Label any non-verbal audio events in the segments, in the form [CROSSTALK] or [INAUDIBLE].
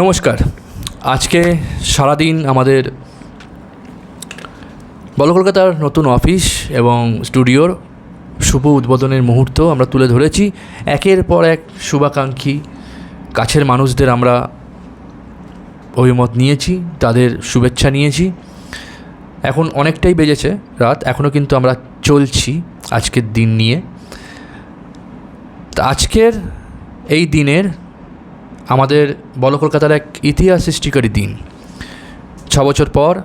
নমস্কার। আজকে সারাদিন আমাদের বল কলকাতার নতুন অফিস এবং স্টুডিওর শুভ উদ্বোধনের মুহূর্ত আমরা তুলে ধরেছি। একের পর এক শুভাকাঙ্ক্ষী কাছের মানুষদের আমরা অভিমত নিয়েছি, তাদের শুভেচ্ছা নিয়েছি। এখন অনেকটাই বেজেছে রাত এখনও কিন্তু আমরা চলছি আজকের দিন নিয়ে। আজকের এই দিনের আমাদের বল কলকাতার এক ইতিহাস সৃষ্টিকারী দিন। ছ বছর পর,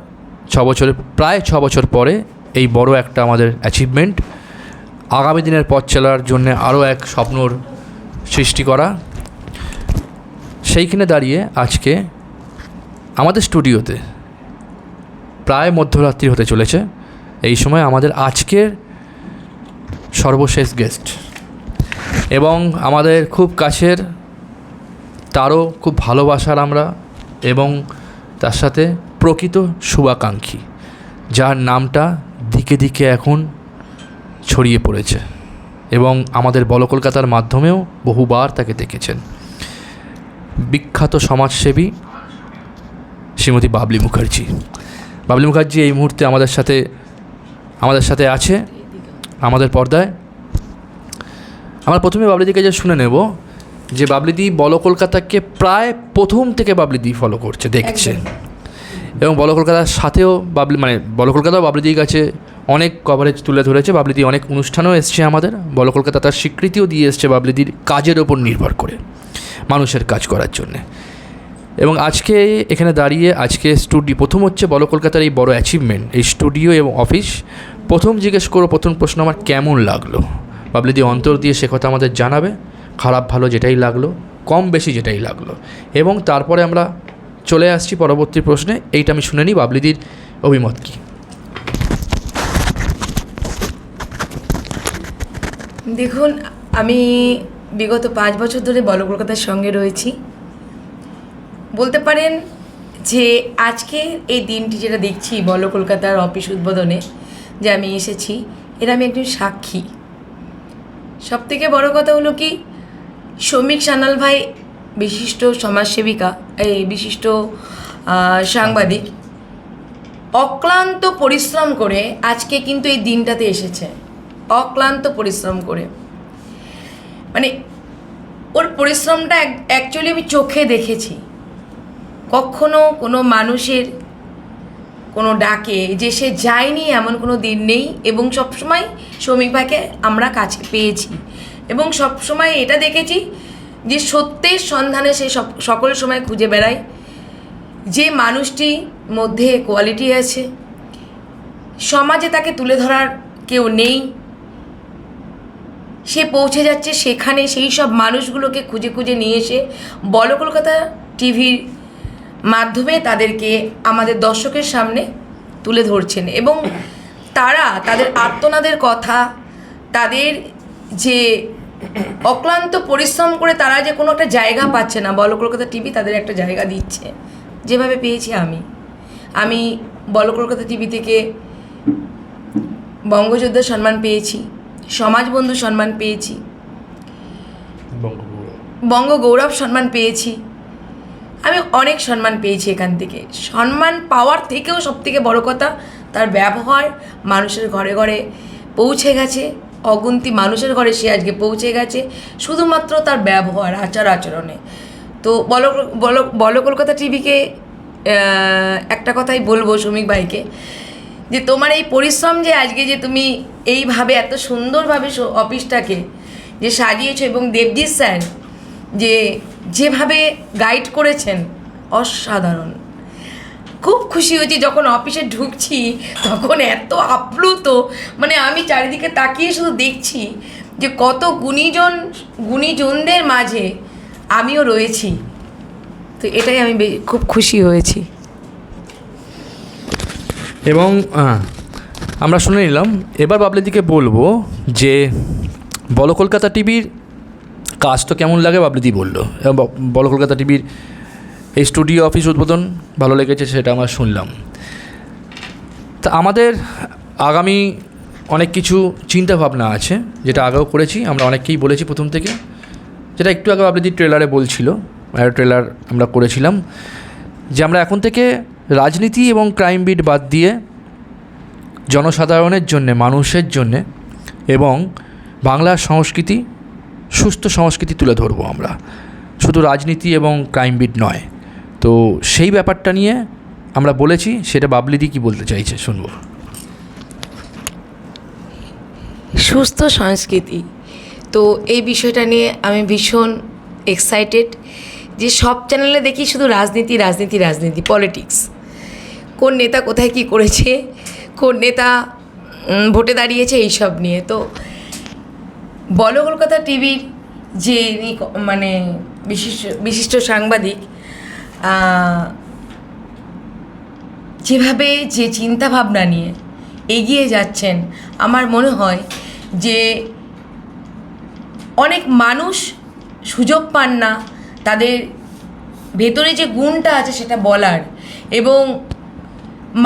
ছ বছরের, প্রায় ছ বছর পরে এই বড় একটা আমাদের অ্যাচিভমেন্ট আগামী দিনের পথ চলার জন্য আরও এক স্বপ্নর সৃষ্টি করা। সেইখানে দাঁড়িয়ে আজকে আমাদের স্টুডিওতে প্রায় মধ্যরাত্রি হতে চলেছে। এই সময় আমাদের আজকের সর্বশেষ গেস্ট এবং আমাদের খুব কাছের তারও খুব ভালোবাসার আমরা এবং তার সাথে প্রকৃত শুভাকাঙ্ক্ষী, যার নামটা দিকে দিকে এখন ছড়িয়ে পড়েছে এবং আমাদের বল কলকাতার মাধ্যমেও বহুবার তাকে দেখেছেন। বিখ্যাত সমাজসেবী শ্রীমতী বাবলি মুখার্জি। বাবলি মুখার্জি এই মুহূর্তে আমাদের সাথে আমাদের সাথে আছে, আমাদের পর্দায়। আমরা প্রথমে বাবলিদিকে যে শুনে নেব যে বাবলিদি বল কলকাতাকে প্রায় প্রথম থেকে বাবলিদি ফলো করছে দেখছে। এবং বল কলকাতার সাথেও বাবলি মানে বল কলকাতাও বাবলিদির কাছে অনেক কভারেজ তুলে ধরেছে বাবলিদি অনেক অনুষ্ঠানও এসছে আমাদের। বল কলকাতা তার স্বীকৃতিও দিয়ে এসছে বাবলিদির কাজের ওপর নির্ভর করে মানুষের কাজ করার জন্যে। এবং আজকে এখানে দাঁড়িয়ে আজকে স্টুডিও প্রথম হচ্ছে বল কলকাতার এই বড় অ্যাচিভমেন্ট এই স্টুডিও এবং অফিস প্রথম জিজ্ঞেস করো প্রথম প্রশ্ন আমার কেমন লাগল? বাবলিদি অন্তর দিয়ে সে কথা আমাদের জানাবে। খারাপ ভালো যেটাই লাগল, কম বেশি যেটাই লাগল। এবং তারপরে আমরা চলে আসছি পরবর্তী প্রশ্নে, এইটা আমি শুনে নিই বাবলিদির অভিমত কী। দেখুন, আমি বিগত পাঁচ বছর ধরে বল কলকাতার সঙ্গে রয়েছি। বলতে পারেন যে আজকে এই দিনটি যেটা দেখছি বল কলকাতার অফিস উদ্বোধনে, যে আমি এসেছি, এর আমি একজন সাক্ষী। সব থেকে বড় কথা হলো কি শ্রমিক সানাল ভাই বিশিষ্ট সমাজসেবিকা, এই বিশিষ্ট সাংবাদিক, অক্লান্ত পরিশ্রম করে আজকে কিন্তু এই দিনটাতে এসেছে। অক্লান্ত পরিশ্রম করে। মানে ওর পরিশ্রমটা অ্যাকচুয়ালি আমি চোখে দেখেছি। কখনো কোনো মানুষের কোনো ডাকে যে সে যায়নি এমন কোনো দিন নেই এবং সবসময় শ্রমিক ভাইকে আমরা কাছে পেয়েছি। এবং সব সময় এটা দেখেছি যে সত্যের সন্ধানে সে সকল সময় খুঁজে বেড়ায়। যে মানুষটির মধ্যে কোয়ালিটি আছে, সমাজে তাকে তুলে ধরার কেউ নেই। সে পৌঁছে যাচ্ছে সেখানে, সেই সব মানুষগুলোকে খুঁজে খুঁজে নিয়ে এসে বল কলকাতা টিভির মাধ্যমে তাদেরকে আমাদের দর্শকের সামনে তুলে ধরছেন এবং তারা তাদের আর্তনাদের কথা, তাদের যে অক্লান্ত পরিশ্রম করে তারা যে কোনো একটা জায়গা পাচ্ছে না বল কলকাতা টিভি তাদের একটা জায়গা দিচ্ছে। যেভাবে পেয়েছি আমি। আমি বল কলকাতা টিভি থেকে বঙ্গযোদ্ধা সম্মান পেয়েছি সমাজবন্ধু সম্মান পেয়েছি বঙ্গ গৌরব সম্মান পেয়েছি। আমি অনেক সম্মান পেয়েছি এখান থেকে। সম্মান পাওয়ার থেকেও সবথেকে বড় কথা তার ব্যবহার মানুষের ঘরে ঘরে পৌঁছে গেছে। অগুন্তি মানুষের ঘরে সে আজকে পৌঁছে গেছে, শুধুমাত্র তার ব্যবহার, আচার আচরণে। তো বল বল কলকাতা টিভিকে একটা কথাই বলব শ্রমিক ভাইকে, যে তোমার এই পরিশ্রম যে আজকে যে তুমি এইভাবে এত সুন্দরভাবে অফিসটাকে যে সাজিয়েছো এবং দেবজিৎ স্যার যে যেভাবে গাইড করেছেন, অসাধারণ। খুব খুশি হয়েছি যখন অফিসে ঢুকছি, তখন এত আপ্লুত। মানে আমি চারিদিকে তাকিয়ে শুধু দেখছি যে কত গুণীজন, গুণীজনদের মাঝে আমিও রয়েছি। তো এটাই আমি খুব খুশি হয়েছি। এবং আমরা শুনে নিলাম। এবার বাবলিদিকে বলব যে, বল কলকাতা টিভির কাজ তো কেমন লাগে বাবলিদি বলল। বল কলকাতা টিভির এই স্টুডিও অফিস উদ্বোধন ভালো লেগেছে সেটা আমরা শুনলাম। তা আমাদের আগামী অনেক কিছু চিন্তা ভাবনা আছে, যেটা আগেও করেছি, আমরা অনেককেই বলেছি প্রথম থেকে। যেটা একটু আগে বাবলিদি ট্রেলারে বলছিল ট্রেলার আমরা করেছিলাম, যে আমরা এখন থেকে রাজনীতি এবং ক্রাইম বিট বাদ দিয়ে জনসাধারণের জন্যে, মানুষের জন্যে এবং বাংলার সংস্কৃতি, সুস্থ সংস্কৃতি তুলে ধরবো আমরা। শুধু রাজনীতি এবং ক্রাইম বিট নয়। তো সেই ব্যাপারটা নিয়ে আমরা বলেছি, সেটা বাবলিদি কি বলতে চাইছে, শুনব। সুস্থ সংস্কৃতি। তো এই বিষয়টা নিয়ে আমি ভীষণ এক্সাইটেড যে সব চ্যানেলে দেখি শুধু রাজনীতি রাজনীতি রাজনীতি পলিটিক্স কোন নেতা কোথায় কি করেছে, কোন নেতা ভোটে দাঁড়িয়েছে, এইসব নিয়ে। তো বলো কলকাতা টিভির যে মানে বিশিষ্ট বিশিষ্ট সাংবাদিক যেভাবে যে চিন্তা ভাবনা নিয়ে এগিয়ে যাচ্ছেন, আমার মনে হয় যে অনেক মানুষ সুযোগ পান না তাদের ভেতরে যে গুণটা আছে সেটা বলার এবং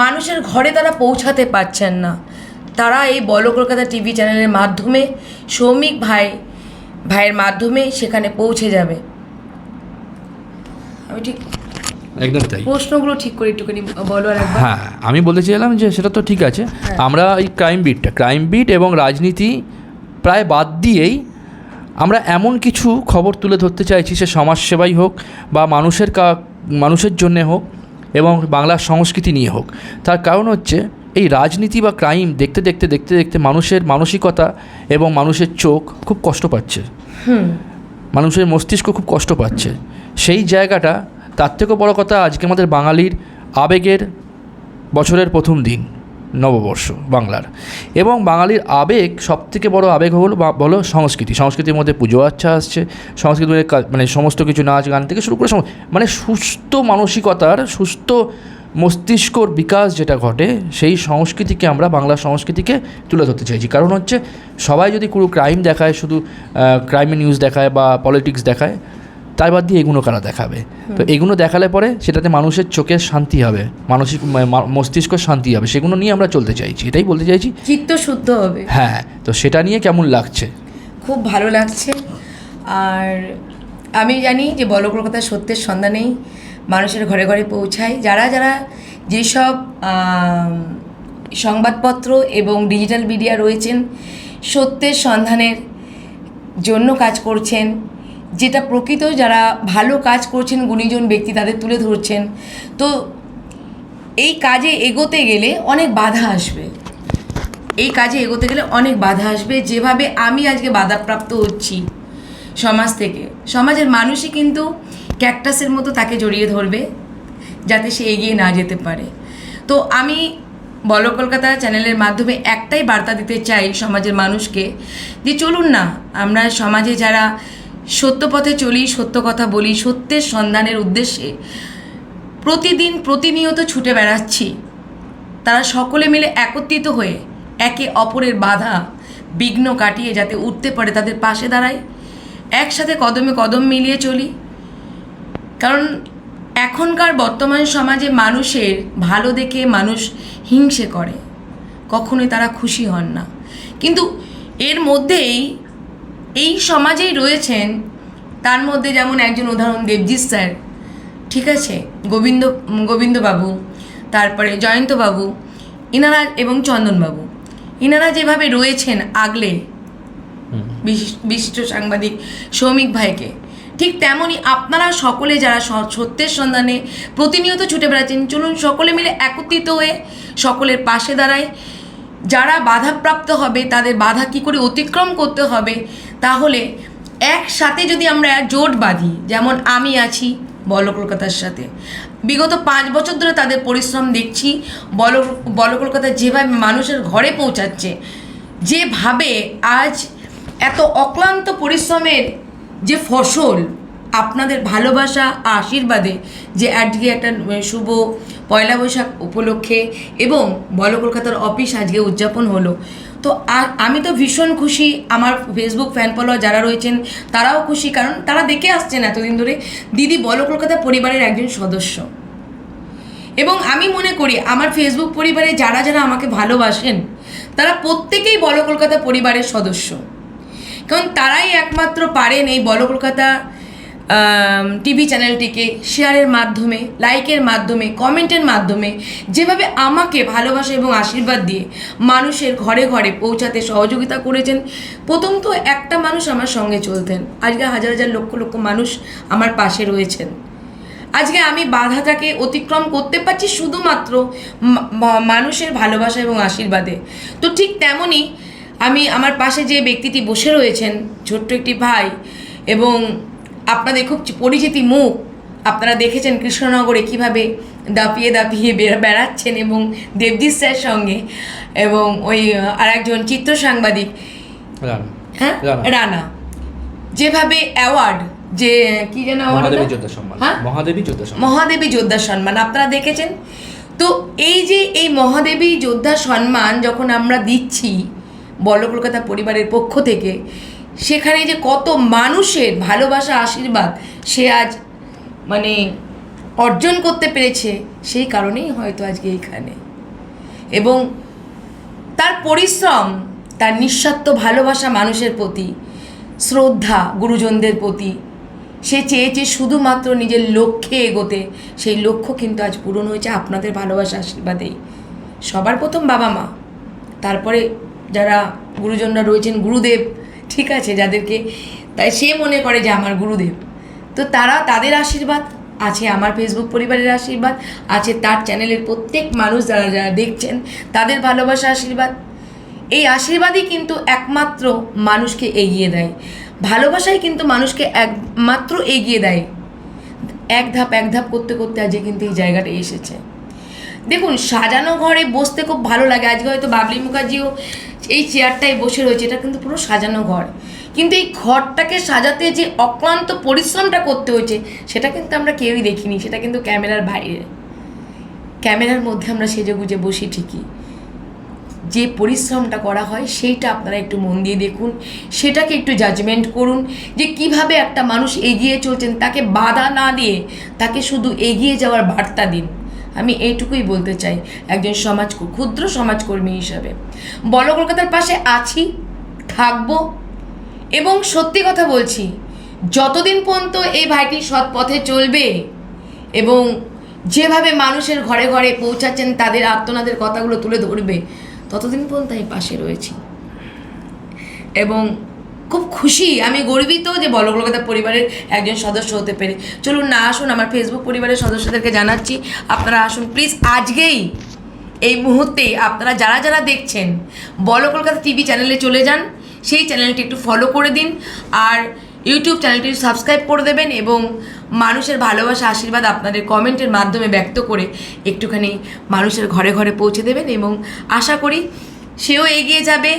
মানুষের ঘরে তারা পৌঁছাতে পারছেন না। তারা এই বল কলকাতা টিভি চ্যানেলের মাধ্যমে, সৌমিক ভাই, ভাইয়ের মাধ্যমে সেখানে পৌঁছে যাবে। আমি ঠিক একদম তাই। প্রশ্নগুলো ঠিক করে একটুখানি বলো আর হ্যাঁ আমি বলতে চাইলাম যে সেটা তো ঠিক আছে। আমরা এই ক্রাইম বিটটা ক্রাইম বিট এবং রাজনীতি প্রায় বাদ দিয়েই আমরা এমন কিছু খবর তুলে ধরতে চাইছি সে সমাজসেবাই হোক বা মানুষের কা মানুষের জন্যে হোক এবং বাংলার সংস্কৃতি নিয়ে হোক। তার কারণ হচ্ছে এই রাজনীতি বা ক্রাইম দেখতে দেখতে দেখতে দেখতে মানুষের মানসিকতা এবং মানুষের চোখ খুব কষ্ট পাচ্ছে। মানুষের মস্তিষ্ক খুব কষ্ট পাচ্ছে। সেই জায়গাটা তার থেকেও বড় কথা আজকে আমাদের বাঙালির আবেগের বছরের প্রথম দিন, নববর্ষ বাংলার। এবং বাঙালির আবেগ সবথেকে বড় আবেগ হলো বলো সংস্কৃতি। সংস্কৃতির মধ্যে পুজো আচ্ছা আসছে সংস্কৃতি মানে সমস্ত কিছু নাচ গান থেকে শুরু করে মানে সুস্থ মানসিকতার, সুস্থ মস্তিষ্কর বিকাশ যেটা ঘটে, সেই সংস্কৃতিকে আমরা বাংলা সংস্কৃতিকে তুলে ধরতে চাইছি। কারণ হচ্ছে সবাই যদি কোনো ক্রাইম দেখায়, শুধু ক্রাইমের নিউজ দেখায় বা পলিটিক্স দেখায় তার বাদ দিয়ে এগুলো কারা দেখাবে? তো এগুলো দেখালে পরে সেটাতে মানুষের চোখের শান্তি হবে। মানসিক মস্তিষ্ক শান্তি হবে। সেগুলো নিয়ে আমরা চলতে চাইছি। এটাই বলতে চাইছি। চিত্ত শুদ্ধ হবে। হ্যাঁ তো সেটা নিয়ে কেমন লাগছে? খুব ভালো লাগছে। আর আমি জানি যে বলো কলকাতার সত্যের সন্ধানেই মানুষের ঘরে ঘরে পৌঁছায়। যারা যারা যেসব সংবাদপত্র এবং ডিজিটাল মিডিয়া রয়েছেন সত্যের সন্ধানের জন্য কাজ করছেন যেটা প্রকৃত যারা ভালো কাজ করছেন, গুণীজন ব্যক্তি তাদের তুলে ধরছেন। তো এই কাজে এগোতে গেলে অনেক বাধা আসবে। এই কাজে এগোতে গেলে অনেক বাধা আসবে। যেভাবে আমি আজকে বাধাপ্রাপ্ত হচ্ছি সমাজ থেকে। সমাজের মানুষই কিন্তু ক্যাকটাসের মতো তাকে জড়িয়ে ধরবে, যাতে সে এগিয়ে না যেতে পারে। তো আমি বলো কলকাতা চ্যানেলের মাধ্যমে একটাই বার্তা দিতে চাই সমাজের মানুষকে, যে চলুন না, আমরা সমাজে যারা সত্য পথে চলি, সত্য কথা বলি, সত্যের সন্ধানের উদ্দেশ্যে প্রতিদিন প্রতিনিয়ত ছুটে বেড়াচ্ছি। তারা সকলে মিলে একত্রিত হয়ে একে অপরের বাধা, বিঘ্ন কাটিয়ে যাতে উঠতে পারে তাদের পাশে দাঁড়াই। একসাথে কদমে কদম মিলিয়ে চলি। কারণ এখনকার বর্তমান সমাজে মানুষের ভালো দেখে মানুষ হিংসে করে। কখনোই তারা খুশি হন না। কিন্তু এর মধ্যেই এই সমাজেই রয়েছেন, তার মধ্যে যেমন একজন উদাহরণ দেবজিৎ স্যার, ঠিক আছে? গোবিন্দ, গোবিন্দবাবু, তারপরে জয়ন্তবাবু, ইনারা এবং চন্দনবাবু। ইনারা যেভাবে রয়েছেন আগলে বিশিষ্ট সাংবাদিক সৌমিক ভাইকে, ঠিক তেমনই আপনারা সকলে যারা সত্যের সন্ধানে প্রতিনিয়ত ছুটে বেড়াচ্ছেন, চলুন সকলে মিলে একত্রিত হয়ে সকলের পাশে দাঁড়ায় যারা বাধাপ্রাপ্ত হবে, তাদের বাধা কী করে অতিক্রম করতে হবে তাহলে একসাথে যদি আমরা জোট বাঁধি, যেমন আমি আছি বল কলকাতার সাথে। বিগত পাঁচ বছর ধরে তাদের পরিশ্রম দেখছি, বল বল কলকাতা যেভাবে মানুষের ঘরে পৌঁছাচ্ছে, যেভাবে আজ এত অক্লান্ত পরিশ্রমের যে ফসল, আপনাদের ভালোবাসা, আশীর্বাদে যে আজকে একটা শুভ পয়লা বৈশাখ উপলক্ষে এবং বল কলকাতার অফিস আজকে উদযাপন হলো। তো আমি তো ভীষণ খুশি, আমার ফেসবুক ফ্যান ফলোয়ার যারা রয়েছেন, তারাও খুশি, কারণ তারা দেখে আসছেন এতদিন ধরে, দিদি বল কলকাতা পরিবারের একজন সদস্য। এবং আমি মনে করি, আমার ফেসবুক পরিবারে যারা যারা আমাকে ভালোবাসেন, তারা প্রত্যেকেই বল কলকাতা পরিবারের সদস্য। কারণ তারাই একমাত্র পারেন এই বল কলকাতা টিভি চ্যানেলটিকে শেয়ারের মাধ্যমে লাইকের মাধ্যমে কমেন্টের মাধ্যমে, যেভাবে আমাকে ভালোবাসা এবং আশীর্বাদ দিয়ে মানুষের ঘরে ঘরে পৌঁছাতে সহযোগিতা করেছেন, প্রথম তো একটা মানুষ আমার সঙ্গে চলতেন। আজকে হাজার হাজার লক্ষ লক্ষ মানুষ আমার পাশে রয়েছেন। আজকে আমি বাধাটাকে অতিক্রম করতে পারছি শুধুমাত্র মানুষের ভালোবাসা এবং আশীর্বাদে। তো ঠিক তেমনই আমি আমার পাশে যে ব্যক্তিটি বসে রয়েছেন, ছোট্ট একটি ভাই এবং আপনাদের খুব পরিচিতি মুখ। আপনারা দেখেছেন কৃষ্ণনগরে কীভাবে দাপিয়ে দাপিয়ে বেড়াচ্ছেন এবং দেবজিৎ স্যার সঙ্গে এবং ওই আর একজন চিত্র সাংবাদিক। হ্যাঁ? রানা। রানা। যেভাবে অ্যাওয়ার্ড যে কি যেন মহাদেবী যোদ্ধা সম্মান। হ্যাঁ? মহাদেবী যোদ্ধা সম্মান। মহাদেবী যোদ্ধা সম্মান। আপনারা দেখেছেন? তো এই যে এই মহাদেবী যোদ্ধা সম্মান যখন আমরা দিচ্ছি বল কলকাতা পরিবারের পক্ষ থেকে সেখানে যে কত মানুষের ভালোবাসা, আশীর্বাদ সে আজ মানে অর্জন করতে পেরেছে, সেই কারণেই হয়তো আজকে এইখানে। এবং তার পরিশ্রম, তার নিঃস্বার্থ ভালোবাসা মানুষের প্রতি, শ্রদ্ধা গুরুজনদের প্রতি, সে চেয়েছে শুধুমাত্র নিজের লক্ষ্যে এগোতে, সেই লক্ষ্য কিন্তু আজ পূরণ হয়েছে আপনাদের ভালোবাসা, আশীর্বাদেই। সবার প্রথম বাবা মা, তারপরে যারা গুরুজনরা রয়েছেন, গুরুদেব ঠিক আছে, যাদেরকে, তাই সে মনে করে যে আমার গুরুদেব। তো তারা তাদের আশীর্বাদ, আছে আমার ফেসবুক পরিবারের আশীর্বাদ, আছে তার চ্যানেলের প্রত্যেক মানুষ যারা যারা দেখছেন, তাদের ভালোবাসা আশীর্বাদ। এই আশীর্বাদই কিন্তু একমাত্র মানুষকে এগিয়ে দেয়। ভালোবাসাই কিন্তু মানুষকে একমাত্র এগিয়ে দেয়। এক ধাপ এক ধাপ করতে করতে আজকে কিন্তু এই জায়গাটা এসেছে। দেখুন, সাজানো ঘরে বসতে খুব ভালো লাগে। আজকে হয়তো বাবলি মুখার্জিও এই চেয়ারটায় বসে রয়েছে, এটা কিন্তু পুরো সাজানো ঘর। কিন্তু এই ঘরটাকে সাজাতে যে অক্লান্ত পরিশ্রমটা করতে হয়েছে, সেটা কিন্তু আমরা কেউই দেখিনি, সেটা কিন্তু ক্যামেরার বাইরে। ক্যামেরার মধ্যে আমরা সেজে গুজে বসি ঠিকই। যে পরিশ্রমটা করা হয়, সেইটা আপনারা একটু মন দিয়ে দেখুন, সেটাকে একটু জাজমেন্ট করুন, যে কীভাবে একটা মানুষ এগিয়ে চলছেন, তাকে বাধা না দিয়ে তাকে শুধু এগিয়ে যাওয়ার বার্তা দিন। আমি এইটুকুই বলতে চাই একজন সমাজ ক্ষুদ্র সমাজকর্মী হিসাবে। বল, কলকাতার পাশে আছি, থাকব, এবং সত্যি কথা বলছি, যতদিন পর্যন্ত এই ভাইটি সৎ পথে চলবে এবং যেভাবে মানুষের ঘরে ঘরে পৌঁছাচ্ছেন, তাদের আত্মনাদের কথাগুলো তুলে ধরবে, ততদিন পর্যন্ত আমি পাশে রয়েছি। এবং খুব খুশি। আমি গর্বিত যে বল কলকাতা পরিবারের একজন সদস্য হতে পেরে। চলুন না আসুন, আমার ফেসবুক পরিবারের সদস্যদেরকে জানাচ্ছি। আপনারা আসুন প্লিজ আজকেই, এই মুহূর্তে আপনারা যারা যারা দেখছেন বল কলকাতা টিভি চ্যানেলে চলে যান, সেই চ্যানেলটি একটু ফলো করে দিন। আর ইউটিউব চ্যানেলটি সাবস্ক্রাইব করে দেবেন এবং মানুষের ভালোবাসা, আশীর্বাদ আপনাদের কমেন্টের মাধ্যমে ব্যক্ত করে একটুখানি মানুষের ঘরে ঘরে পৌঁছে দেবেন এবং আশা করি সেও এগিয়ে যাবে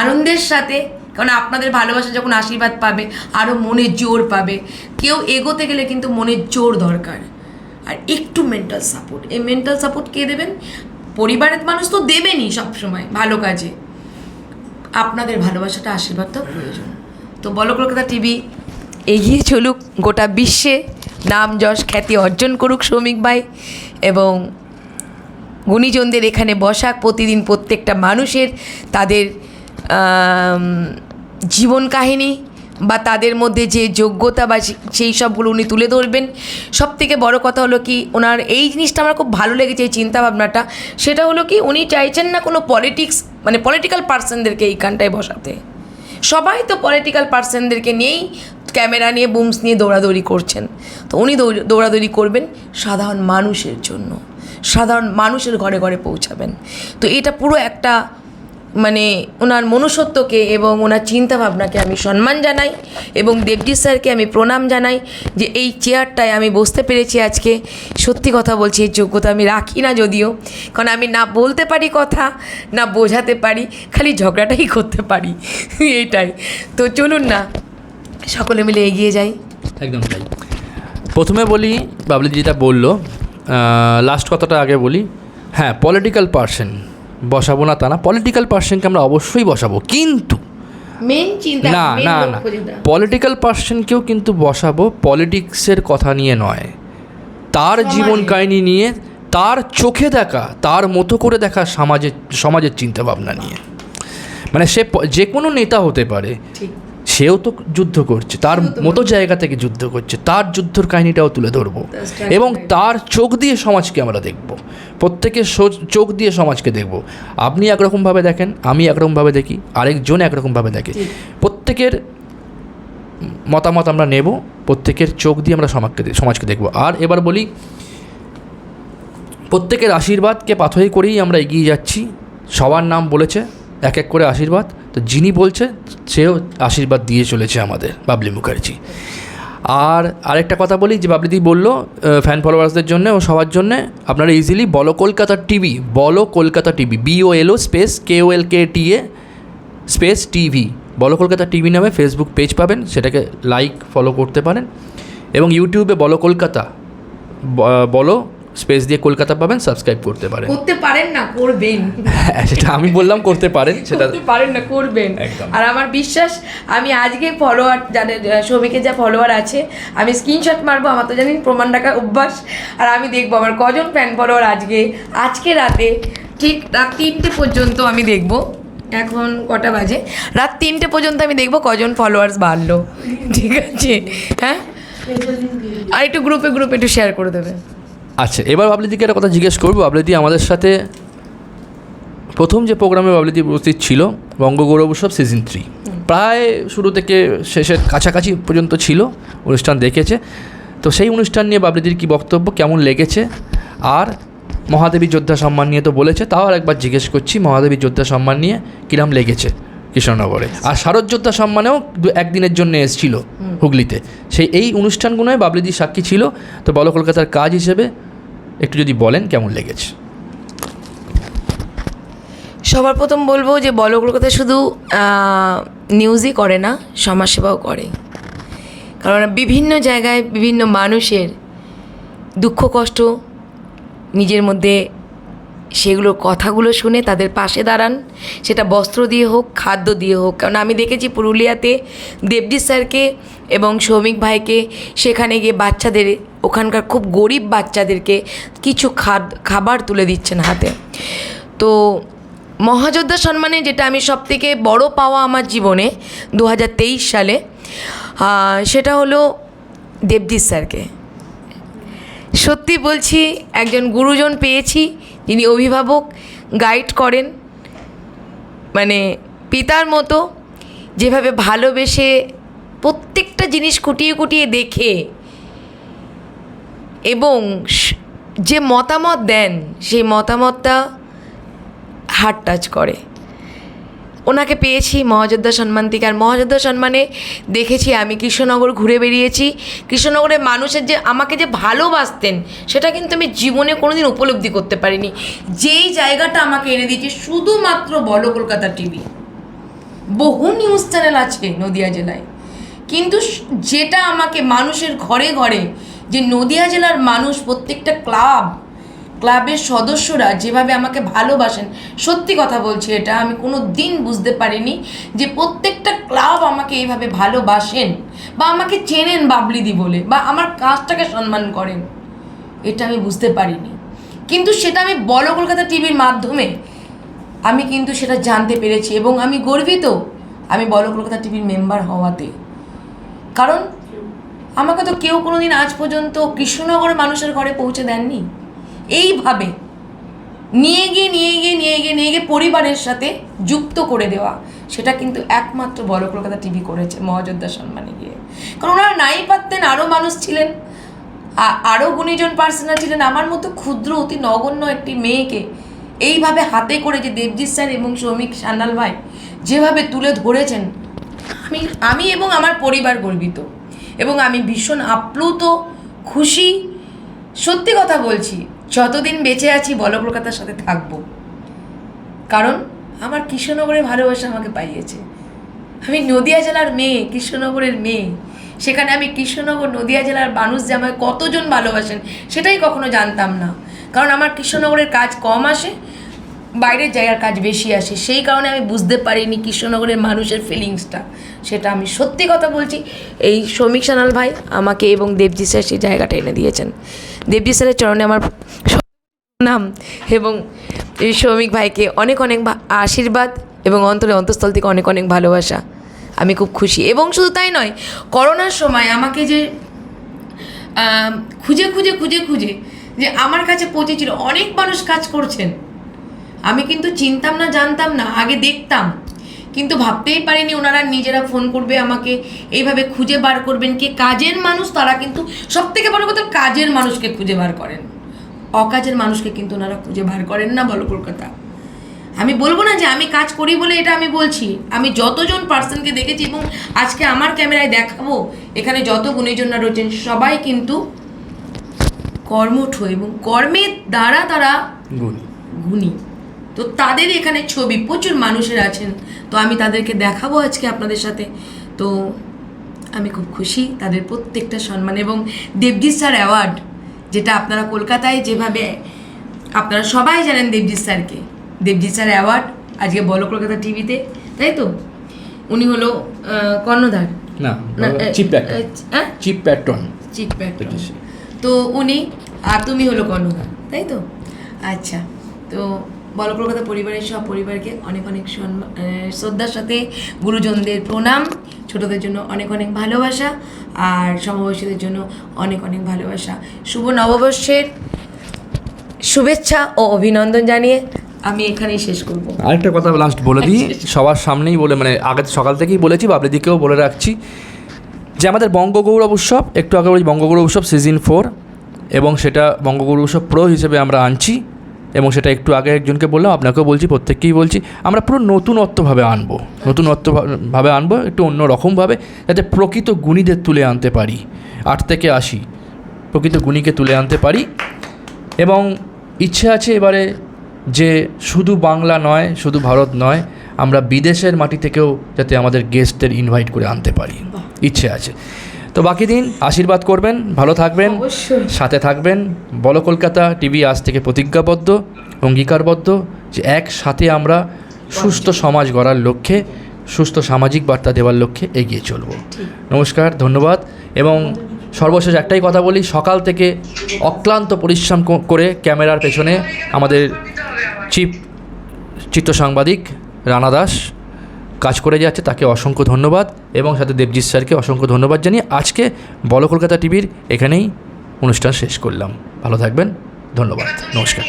আনন্দের সাথে। কারণ আপনাদের ভালোবাসা যখন আশীর্বাদ পাবে আরও মনে জোর পাবে। কেউ এগোতে গেলে কিন্তু মনের জোর দরকার। আর একটু মেন্টাল সাপোর্ট এই মেন্টাল সাপোর্ট কে দেবেন? পরিবারের মানুষ তো দেবেনই সবসময় ভালো কাজে। আপনাদের ভালোবাসাটা আশীর্বাদটাও প্রয়োজন। তো বলো কলকাতা টিভি। এগিয়ে চলুক গোটা বিশ্বে। নাম যশ খ্যাতি অর্জন করুক শ্রমিক ভাই এবং গুণীজনদের এখানে বসাক প্রতিদিন প্রত্যেকটা মানুষের তাদের জীবন কাহিনী বা তাদের মধ্যে যে যোগ্যতা বা সেই সবগুলো উনি তুলে ধরবেন। সব থেকে বড় কথা হলো কি, ওনার এই জিনিসটা আমার খুব ভালো লেগেছে, এই চিন্তাভাবনাটা। সেটা হলো কি, উনি চাইছেন না কোনো পলিটিক্স মানে পলিটিক্যাল পার্সনদেরকে এইখানটায় বসাতে। সবাই তো পলিটিক্যাল পার্সনদেরকে নিয়েই ক্যামেরা নিয়ে বুমস নিয়ে দৌড়াদৌড়ি করছেন। তো উনি দৌড়- দৌড়াদৌড়ি করবেন সাধারণ মানুষের জন্য। সাধারণ মানুষের ঘরে ঘরে পৌঁছাবেন। তো এটা পুরো একটা মানে ওনার মনুষ্যত্বকে এবং ওনার চিন্তাভাবনাকে আমি সম্মান জানাই এবং দেবজিৎ স্যারকে আমি প্রণাম জানাই যে এই চেয়ারটায় আমি বসতে পেরেছি আজকে। সত্যি কথা বলছি, এই যোগ্যতা আমি রাখি না যদিও। কারণ আমি না বলতে পারি কথা, না বোঝাতে পারি, খালি ঝগড়াটাই করতে পারি। এটাই। তো চলুন না, সকলে মিলে এগিয়ে যাই। একদম তাই। প্রথমে বলি বাবলি যেটা বলল লাস্ট কথাটা আগে বলি হ্যাঁ পলিটিক্যাল পার্সন বসাবো না তা না পলিটিক্যাল পার্সনকে আমরা অবশ্যই বসাবো কিন্তু না না না পলিটিক্যাল পার্সনকেও কিন্তু বসাবো পলিটিক্সের কথা নিয়ে নয়। তার জীবন কাহিনী নিয়ে তার চোখে দেখা তার মতো করে দেখা সমাজের সমাজের চিন্তাভাবনা নিয়ে। মানে সে যে কোনো নেতা হতে পারে সেও তো যুদ্ধ করছে তার মতো জায়গা থেকে যুদ্ধ করছে তার যুদ্ধর কাহিনীটাও তুলে ধরবো। এবং তার চোখ দিয়ে সমাজকে আমরা দেখব প্রত্যেকের চোখ দিয়ে সমাজকে দেখব। আপনি একরকমভাবে দেখেন আমি একরকমভাবে দেখি আরেকজন একরকমভাবে দেখে। প্রত্যেকের মতামত আমরা নেব প্রত্যেকের চোখ দিয়ে আমরা সমাজকে সমাজকে দেখব। আর এবার বলি প্রত্যেকের আশীর্বাদকে পাথরে করেই আমরা এগিয়ে যাচ্ছি সবার নাম বলেছে এক এক করে আশীর্বাদ। তো যিনি বলছে, সেও আশীর্বাদ দিয়ে চলেছে আমাদের, বাবলি মুখার্জি। আর আরেকটা কথা বলি, যে বাবলিদি বলল ফ্যান ফলোয়ার্সদের জন্য ও সবার জন্য, আপনারা easily Bolo Kolkata TV Bolo Kolkata TV B O L O space K O L K T A space TV Bolo Kolkata TV নামে ফেসবুক পেজ পাবেন, সেটাকে লাইক ফলো করতে পারেন। এবং ইউটিউবে বলো কলকাতা বলো স্পেস দিয়ে কলকাতা পাবেন সাবস্ক্রাইব করতে পারেন। করতে পারেন না করবেন। হ্যাঁ সেটা আমি বললাম করতে পারেন সেটা করতে পারেন না করবেন। আর আমার বিশ্বাস আমি আজকে ফলোয়ার যাদের সৌমিকের যা ফলোয়ার আছে আমি স্ক্রিনশট মারবো আমার তো জানি প্রমাণ রাখা অভ্যাস। আর আমি দেখব আমার কজন ফ্যান ফলোয়ার আজকে আজকে রাতে ঠিক রাত তিনটে পর্যন্ত আমি দেখব। এখন কটা বাজে? রাত তিনটে পর্যন্ত আমি দেখব কজন ফলোয়ার্স বাড়লো। ঠিক আছে হ্যাঁ? আর একটু গ্রুপে গ্রুপে একটু শেয়ার করে দেবে আচ্ছা এবার বাবলিদিকে একটা কথা জিজ্ঞেস করব। বাবলিদি আমাদের সাথে প্রথম যে প্রোগ্রামে বাবলিদি উপস্থিত ছিল বঙ্গগৌরব উৎসব সিজন থ্রি প্রায় শুরু থেকে শেষের কাছাকাছি পর্যন্ত ছিল অনুষ্ঠান দেখেছে। তো সেই অনুষ্ঠান নিয়ে বাবলিদির কী বক্তব্য কেমন লেগেছে? আর মহাদেবী যোদ্ধা সম্মান নিয়ে তো বলেছে তাও আর একবার জিজ্ঞেস করছি মহাদেবী যোদ্ধা সম্মান নিয়ে কিরাম লেগেছে কৃষ্ণনগরে? আর শারদ যোদ্ধা সম্মানেও দু একদিনের জন্য এসেছিল হুগলিতে। সেই এই অনুষ্ঠানগুলোয় বাবলিদি সাক্ষী ছিল। তো বলো কলকাতার কাজ হিসেবে একটু যদি বলেন কেমন লেগেছে? সবার প্রথম বলব যে বলো কলকাতা শুধু নিউজই করে না, সমাজসেবাও করে। কারণ বিভিন্ন জায়গায় বিভিন্ন মানুষের দুঃখ, কষ্ট নিজের মধ্যে সেগুলো কথাগুলো শুনে তাদের পাশে দাঁড়ান। সেটা বস্ত্র দিয়ে হোক, খাদ্য দিয়ে হোক। কারণ আমি দেখেছি পুরুলিয়াতে দেবজিৎ স্যারকে এবং সৌমিক ভাইকে সেখানে গিয়ে বাচ্চাদের ওখানকার খুব গরিব বাচ্চাদেরকে কিছু খাদ, খাবার তুলে দিচ্ছেন হাতে। তো মহাযোদ্ধা সম্মানে যেটা আমি সব থেকে বড় পাওয়া আমার জীবনে দু হাজার তেইশ সালে সেটা হলো দেবজিৎ স্যারকে। সত্যি বলছি, একজন গুরুজন পেয়েছি, যিনি অভিভাবক, গাইড করেন। মানে পিতার মতো, যেভাবে ভালোবেসে প্রত্যেকটা জিনিস কুটিয়ে কুটিয়ে দেখে এবং যে মতামত দেন, সেই মতামতটা হার্ট টাচ করে। ওনাকে পেয়েছি মহাযোদ্ধা সম্মান থেকে। আর মহাযোদ্ধা সম্মানে দেখেছি আমি কৃষ্ণনগর ঘুরে বেরিয়েছি কৃষ্ণনগরের মানুষের যে, আমাকে যে ভালোবাসতেন, সেটা কিন্তু আমি জীবনে কোনোদিন উপলব্ধি করতে পারিনি। যেই জায়গাটা আমাকে এনে দিয়েছে শুধুমাত্র বলো কলকাতা টিভি। বহু নিউজ চ্যানেল আছে নদিয়া জেলায়। কিন্তু যেটা আমাকে মানুষের ঘরে ঘরে যে নদিয়া জেলার মানুষ প্রত্যেকটা ক্লাব, ক্লাবের সদস্যরা যেভাবে আমাকে ভালোবাসেন, সত্যি কথা বলছি এটা, আমি কোনো দিন বুঝতে পারিনি যে প্রত্যেকটা ক্লাব আমাকে এইভাবে ভালোবাসেন বা আমাকে চেনেন বাবলিদি বলে বা আমার কাজটাকে সম্মান করেন, এটা আমি বুঝতে পারিনি। কিন্তু সেটা আমি বলো কলকাতা টিভির মাধ্যমে, আমি কিন্তু সেটা জানতে পেরেছি এবং আমি গর্বিত আমি বলো কলকাতা টিভির মেম্বার হওয়াতে। কারণ আমাকে তো কেউ কোনোদিন আজ পর্যন্ত কৃষ্ণনগরের মানুষের ঘরে পৌঁছে দেননি। এইভাবে নিয়ে গিয়ে নিয়ে গিয়ে নিয়ে গিয়ে নিয়ে গিয়ে পরিবারের সাথে যুক্ত করে দেওয়া, সেটা কিন্তু একমাত্র বড় কলকাতা টিভি করেছে মহাযোদ্ধা সম্মানে গিয়ে। কারণ ওনারা নাই পারতেন আরও মানুষ ছিলেন আরও গুণীজন পার্সোনাল ছিলেন। আমার মতো ক্ষুদ্র, অতি নগণ্য একটি মেয়েকে এইভাবে হাতে করে যে দেবজিৎ স্যার এবং শ্রমিক সান্যাল ভাই যেভাবে তুলে ধরেছেন, আমি আমি এবং আমার পরিবার গর্বিত। এবং আমি ভীষণ আপ্লুত, খুশি। সত্যি কথা বলছি, যতদিন বেঁচে আছি বল কলকাতার সাথে থাকব। কারণ আমার কৃষ্ণনগরের ভালোবাসা আমাকে পাইয়েছে। আমি নদিয়া জেলার মেয়ে, কৃষ্ণনগরের মেয়ে। সেখানে আমি কৃষ্ণনগর, নদিয়া জেলার মানুষ যে আমায় কতজন ভালোবাসেন, সেটাই কখনো জানতাম না। কারণ আমার কৃষ্ণনগরের কাজ কম আসে বাইরের জায়গার কাজ বেশি আসে, সেই কারণে আমি বুঝতে পারিনি কৃষ্ণনগরের মানুষের ফিলিংসটা সেটা আমি সত্যি কথা বলছি, এই শ্রমিক সানাল ভাই আমাকে এবং দেবজি স্যার সেই জায়গাটা এনে দিয়েছেন। দেবজি স্যারের চরণে আমার নাম এবং এই শ্রমিক ভাইকে অনেক অনেক আশীর্বাদ এবং অন্তরে অন্তঃস্থল থেকে অনেক অনেক ভালোবাসা। আমি খুব খুশি এবং শুধু তাই নয়, করোনার সময় আমাকে যে খুঁজে খুঁজে খুঁজে খুঁজে যে আমার কাছে পৌঁছেছিল, অনেক মানুষ কাজ করছেন। আমি কিন্তু চিনতাম না জানতাম না আগে দেখতাম। কিন্তু ভাবতেই পারিনি ওনারা নিজেরা ফোন করবে আমাকে এইভাবে খুঁজে বার করবেন কে? কাজের মানুষ তারা কিন্তু সব থেকে বড় কথা কাজের মানুষকে খুঁজে বার করেন। অকাজের মানুষকে কিন্তু ওনারা খুঁজে বার করেন না বলো কলকাতা। আমি বলব না যে আমি কাজ করি বলে এটা আমি বলছি। আমি যতজন পার্সনকে দেখেছি এবং আজকে আমার ক্যামেরায় দেখাবো এখানে যত গুণীজনরা রয়েছেন সবাই কিন্তু কর্মঠ এবং কর্মের দ্বারা তারা গুড গুণী। তো তাদের এখানে ছবি প্রচুর মানুষের আছেন। তো আমি তাদেরকে দেখাবো আজকে আপনাদের সাথে। তো আমি খুব খুশি তাদের প্রত্যেকটা সম্মান এবং দেবজিৎ স্যার অ্যাওয়ার্ড যেটা আপনারা কলকাতায় যেভাবে আপনারা সবাই জানেন দেবজিৎ স্যারকে। দেবজিৎ স্যার অ্যাওয়ার্ড আজকে বলো কলকাতা টিভিতে তাই তো? উনি হলো কর্ণধার। না চিপ হ্যাঁ? চিপ তো উনি আর তুমি হলো কর্ণধার তাই তো? আচ্ছা তো বল কলকাতা পরিবারের সব পরিবারকে অনেক অনেক সম্মান শ্রদ্ধার সাথে গুরুজনদের প্রণাম ছোটদের জন্য অনেক অনেক ভালোবাসা আর সমবয়সীদের জন্য অনেক অনেক ভালোবাসা। শুভ নববর্ষের শুভেচ্ছা ও অভিনন্দন জানিয়ে আমি এখানেই শেষ করব। আরেকটা কথা লাস্ট বলে দিই [LAUGHS] সবার সামনেই বলে মানে আগে সকাল থেকেই বলেছি বাবলিদিকেও বলে রাখছি যে আমাদের বঙ্গগৌরব উৎসব একটু আগে বলি বঙ্গগৌরব উৎসব সিজন ফোর এবং সেটা বঙ্গগৌরব উৎসব প্রো হিসেবে আমরা আনছি। এবং সেটা একটু আগে একজনকে বললাম আপনাকেও বলছি প্রত্যেককেই বলছি আমরা পুরো নতুনত্বভাবে আনব। নতুনত্বভাবে আনব একটু অন্য রকমভাবে যাতে প্রকৃত গুণীদের তুলে আনতে পারি। আট থেকে আশি প্রকৃত গুণীকে তুলে আনতে পারি। এবং ইচ্ছে আছে এবারে যে শুধু বাংলা নয় শুধু ভারত নয় আমরা বিদেশের মাটি থেকেও যাতে আমাদের গেস্টদের ইনভাইট করে আনতে পারি। ইচ্ছে আছে। তো বাকি দিন আশীর্বাদ করবেন ভালো থাকবেন সাথে থাকবেন। বলো কলকাতা টিভি আজ থেকে প্রতিজ্ঞাবদ্ধ অঙ্গীকারবদ্ধ যে একসাথে আমরা সুস্থ সমাজ গড়ার লক্ষ্যে সুস্থ সামাজিক বার্তা দেওয়ার লক্ষ্যে এগিয়ে চলব। নমস্কার ধন্যবাদ। এবং সর্বশেষ একটাই কথা বলি সকাল থেকে অক্লান্ত পরিশ্রম করে ক্যামেরার পেছনে আমাদের চিফ চিত্র সাংবাদিক রানা দাস। কাজ করে যাচ্ছে, তাকে অসংখ্য ধন্যবাদ এবং সাথে দেবজিৎ স্যারকে অসংখ্য ধন্যবাদ জানিয়ে আজকে বলো কলকাতা টিভির এখানেই অনুষ্ঠান শেষ করলাম। ভালো থাকবেন, ধন্যবাদ, নমস্কার।